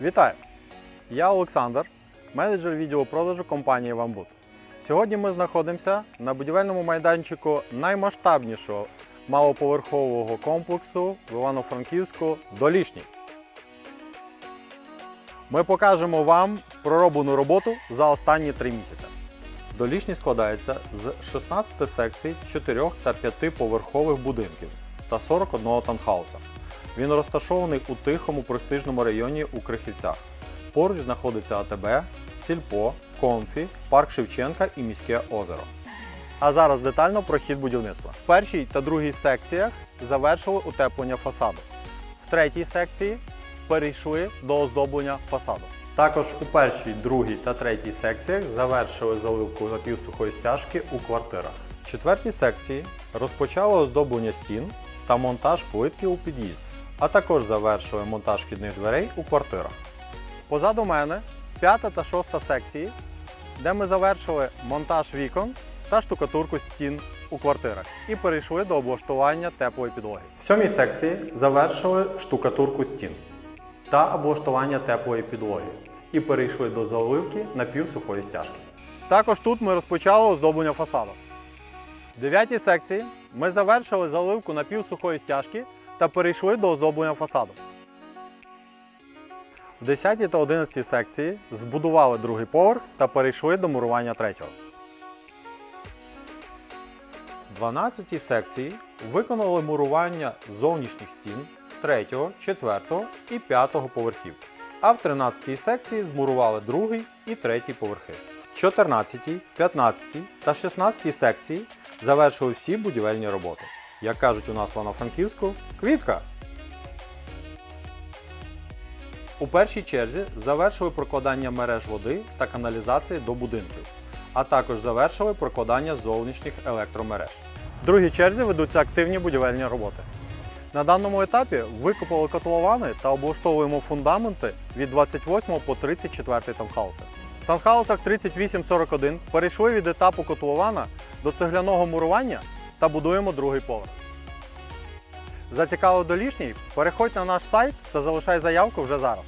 Вітаю! Я Олександр, менеджер відділу компанії Вамбут. Сьогодні ми знаходимося на будівельному майданчику наймасштабнішого малоповерхового комплексу в Івано-Франківську Долішній. Ми покажемо вам пророблену роботу за останні три місяці. Долішній складається з 16 секцій 4 та 5 поверхових будинків та 41 танхауса. Він розташований у тихому престижному районі у Крихівцях. Поруч знаходиться АТБ, Сільпо, Комфі, парк Шевченка і міське озеро. А зараз детально про хід будівництва. В першій та другій секціях завершили утеплення фасаду. В третій секції перейшли до оздоблення фасаду. Також у першій, другій та третій секціях завершили заливку напівсухої стяжки у квартирах. В четвертій секції розпочали оздоблення стін та монтаж плитки у під'їзді, а також завершили монтаж вхідних дверей у квартирах. Позаду мене п'ята та шоста секції, де ми завершили монтаж вікон та штукатурку стін у квартирах і перейшли до облаштування теплої підлоги. В сьомій секції завершили штукатурку стін та облаштування теплої підлоги і перейшли до заливки напівсухої стяжки. Також тут ми розпочали оздоблення фасаду. В дев'ятій секції ми завершили заливку напівсухої стяжки та перейшли до оздоблення фасаду. В 10 та 11 секції збудували другий поверх та перейшли до мурування третього. В 12 секції виконали мурування зовнішніх стін 3, 4 і 5 поверхів. А в 13 секції змурували другий і третій поверхи. В 14, 15 та 16 секції завершили всі будівельні роботи. Як кажуть у нас в Івано-Франківську, квітка! У першій черзі завершили прокладання мереж води та каналізації до будинків, а також завершили прокладання зовнішніх електромереж. В другій черзі ведуться активні будівельні роботи. На даному етапі викопали котловани та облаштовуємо фундаменти від 28 по 34 танхауси. В танхаусах 38-41 перейшли від етапу котлована до цегляного мурування та будуємо другий поверх. Зацікавив долішній? Переходь на наш сайт та залишай заявку вже зараз.